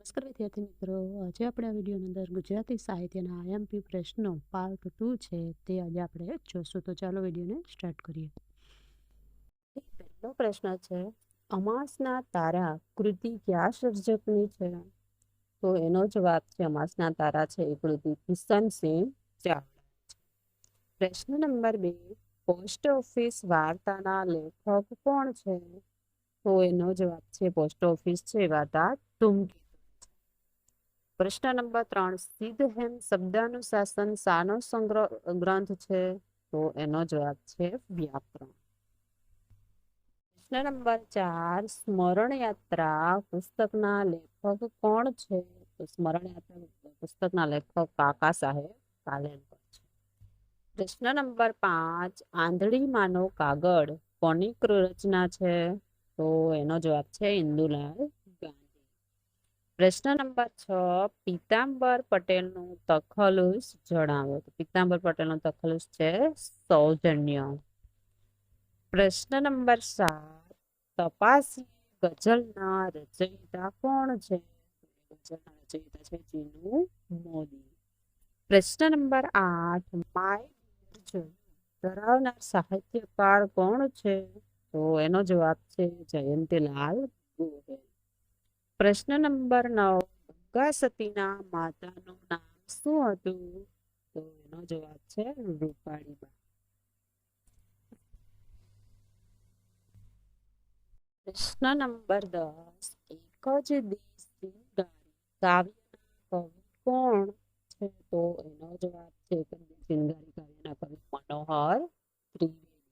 નમસ્કાર વિદ્યાર્થી મિત્રો. આજે આપણે આ વિડીયોની અંદર ગુજરાતી સાહિત્યના આઈએમપી પ્રશ્નો પાર્ટ ટુ છે તે આજે આપણે જોશું. તો ચાલો વિડીયોને સ્ટાર્ટ કરીએ. પહેલો પ્રશ્ન છે, અમાસના તારા કૃતિ કયા સર્જકની છે? તો એનો જવાબ છે, અમાસના તારા છે એ કૃતિ કિશનસિંહ ચાવડા પ્રશ્ન નંબર બે, પોસ્ટ ઓફિસ વાર્તાના લેખક કોણ છે? તો એનો જવાબ છે, પોસ્ટ ઓફિસ છે વાર્તા ટૂંકી પ્રશ્ન નંબર ત્રણ સિદ્ધહેમ શબ્દાનુશાસન સાનો સંગ્રહ ગ્રંથ છે? તો એનો જવાબ છે વ્યાકરણ. પ્રશ્ન નંબર ચાર સ્મરણ યાત્રા પુસ્તકના લેખક કોણ છે? સ્મરણ યાત્રા પુસ્તકના લેખક કાકા સાહેબ કાલેલકર છે. પ્રશ્ન નંબર પાંચ, આંધળી માનો કાગળ કોની રચના છે? તો એનો જવાબ છે ઇન્દુલાલ પ્રશ્ન નંબર છ, પીતાંબર પટેલનું તખલુસ જણાવો. તો પીતાંબર પટેલનું તખલુસ છે સૌજન્ય. પ્રશ્ન નંબર સાત તપાસી ગઝલના રચયિતા કોણ છે? ગઝલના રચયિતા છે જીનુ મોદી. પ્રશ્ન નંબર આઠ, માય ધરાવનાર સાહિત્યકાર કોણ છે? તો એનો જવાબ છે જયંતીલાલ ગોહિલ. પ્રશ્ન નંબર નવ ગંગા સતીના માતાનું નામ શું હતું? તો એનો જવાબ છે રૂપાળીબા. પ્રશ્ન નંબર દસ, એક જ દેશ કાવ્યના કવિ કોણ છે? તો એનો જવાબ છે સિંગારી કાવ્યના કવિ મનોહર ત્રિવેદી.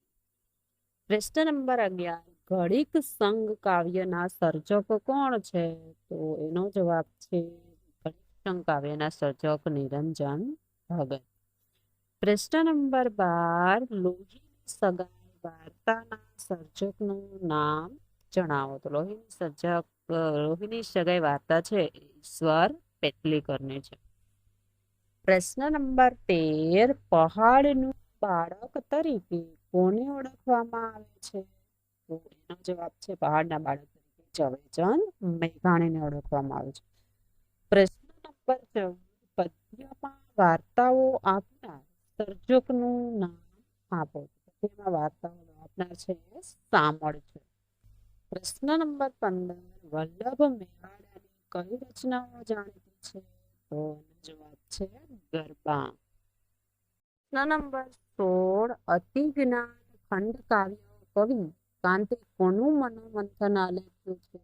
પ્રશ્ન નંબર અગિયાર ઘડીક સંઘ કાવ્યના સર્જક કોણ છે? તો એનો જવાબ છે ઘડીક સંઘ કાવ્યના સર્જક નિરંજન ભગત. પ્રશ્ન નંબર બાર લોહી સગાઈ વાર્તાના સર્જકનું નામ જણાવો. તો લોહીની સર્જક, લોહીની સગાઈ વાર્તા છે, ઈશ્વર પેટલીકરની છે. પ્રશ્ન નંબર તેર, પહાડનું બાળક તરીકે કોને ઓળખવામાં આવે છે? તો એનો જવાબ છે પહાડના બાળક તરીકે ઝવેરચંદ મેઘાણીને ઓળખવામાં આવે છે. પ્રશ્ન નંબર ચૌદ, પદ્યમાં વાર્તાઓ આપનાર સર્જકનું નામ આપો. પદ્યમાં વાર્તાઓ આપનાર છે સામળ છે. પ્રશ્ન નંબર પંદર, વલ્લભ મેવાડાની કઈ રચનાઓ જાણીતી છે? તો જવાબ છે ગરબા. પ્રશ્ન નંબર સોળ અતિ જ્ઞાન ખંડ કાવ્ય, કવિ કાંતે કોનું મનોમંથન આલેખ્યું છે?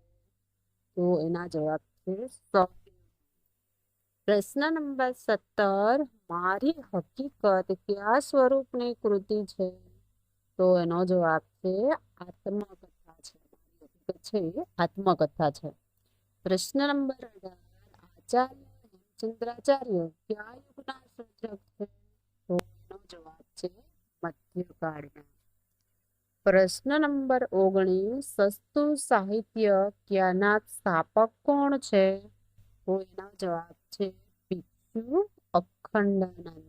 તો એના જવાબ છે પ્રશ્ન નંબર સત્તર, મારી હકીકત કયા સ્વરૂપની કૃતિ છે? તો એનો જવાબ છે, આત્મકથા છે. મારી હકીકત છે આત્મકથા છે. પ્રશ્ન નંબર અઢાર, આચાર્ય હેમચંદ્રાચાર્ય કયા યુગના સર્જક છે? તો એનો જવાબ છે મધ્યકાળના. પ્રશ્ન નંબર ઓગણીસ, સસ્તુ સાહિત્ય ક્યાંના સ્થાપક કોણ છે? તો એનો જવાબ છે ભિક્ષુ અખંડાનંદ.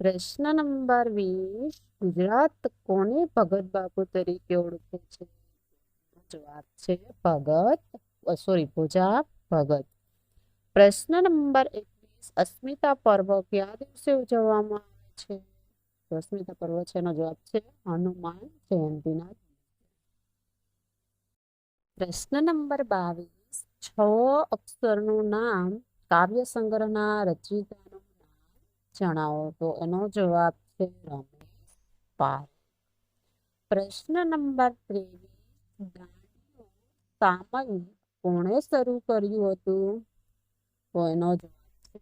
પ્રશ્ન નંબર વીસ, ગુજરાત કોને ભગત બાપુ તરીકે ઓળખે છે? જવાબ છે ભગત સોરી, પૂજા ભગત. પ્રશ્ન નંબર એકવીસ, અસ્મિતા પર્વ કયા દિવસે ઉજવવામાં આવે છે? તો પર્વ છે એનો જવાબ છે હનુમાન જયંતિના પ્રશ્ન નંબર બાવીસ, છ અક્ષરનું નામ કાવ્ય સંગ્રહના રચયિતાનું નામ જણાવો. તો એનો જવાબ છે રમેશ પાલ. પ્રશ્ન નંબર ત્રેવીસ સામયિક કોણે શરૂ કર્યું હતું? તો એનો જવાબ છે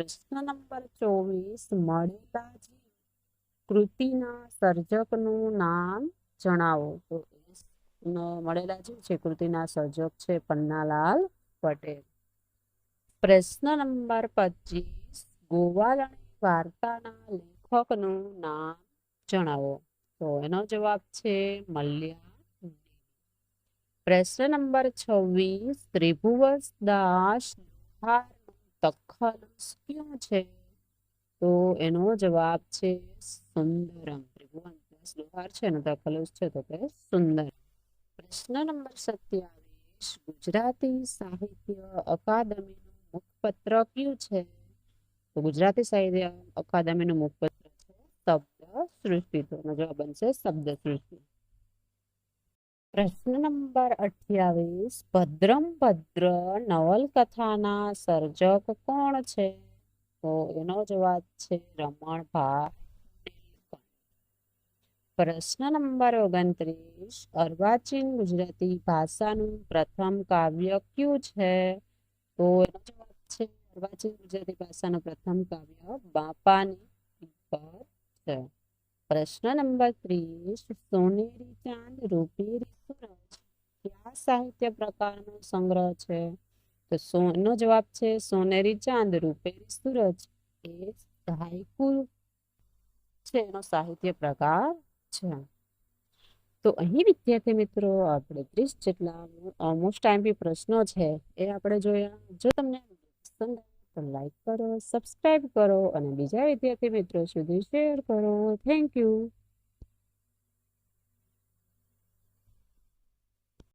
પ્રશ્ન નંબર ચોવીસ મળેલાજી કૃતિના સર્જકનું નામ જણાવો. તો મળેલાજી છે કૃતિના સર્જક છે, પન્નાલાલ પટેલ. પ્રશ્ન નંબર પચીસ ગોવાલણી વાર્તાના લેખકનું નામ જણાવો. તો એનો જવાબ છે મલ્યા પ્રશ્ન નંબર છવ્વીસ ત્રિભુવસ દાસ તખલુસ ક્યું છે? તો એનો જવાબ છે સુંદરમ. ત્રિભુવન લોહાર છે ને તખલુસ છે તો કે સુંદર પ્રશ્ન નંબર સત્યાવીસ. ગુજરાતી સાહિત્ય અકાદમીનું મુખપત્ર કયું છે? તો ગુજરાતી સાહિત્ય અકાદમીનું મુખપત્ર છે શબ્દ સૃષ્ટિ તો જવાબ બનશે શબ્દ સૃષ્ટિ પ્રશ્ન નંબર અઠ્યાવીસ, ભદ્રમ ભદ્ર નવલકથાના સર્જક કોણ છે? તો એનો જવાબ છે રમણભા પ્રશ્ન નંબર ઓગણત્રીસ, અર્વાચીન ગુજરાતી ભાષાનું પ્રથમ કાવ્ય કયું છે? તો એનો જવાબ છે અર્વાચીન ગુજરાતી ભાષાનું પ્રથમ કાવ્ય બાપાની છે. પ્રશ્ન નંબર ત્રીસ, સોનેરી ચાંદ રૂપેરી સૂરજ કયા સાહિત્ય પ્રકારનો સંગ્રહ છે? તો સોનો જવાબ છે સોનેરી ચાંદ રૂપેરી સૂરજ એ હાઈકુ છે, એનો સાહિત્ય પ્રકાર છે. તો અહીં વિદ્યાર્થી મિત્રો, આપણે ત્રીસ જેટલા ઓલમોસ્ટ ટાઈમ પ્રશ્નો છે, એ આપણે જોયા. જો તમને પસંદ તો લાઈક કરો સબસ્ક્રાઈબ કરો અને બીજા વિદ્યાર્થી મિત્રો સુધી શેર કરો. Thank you.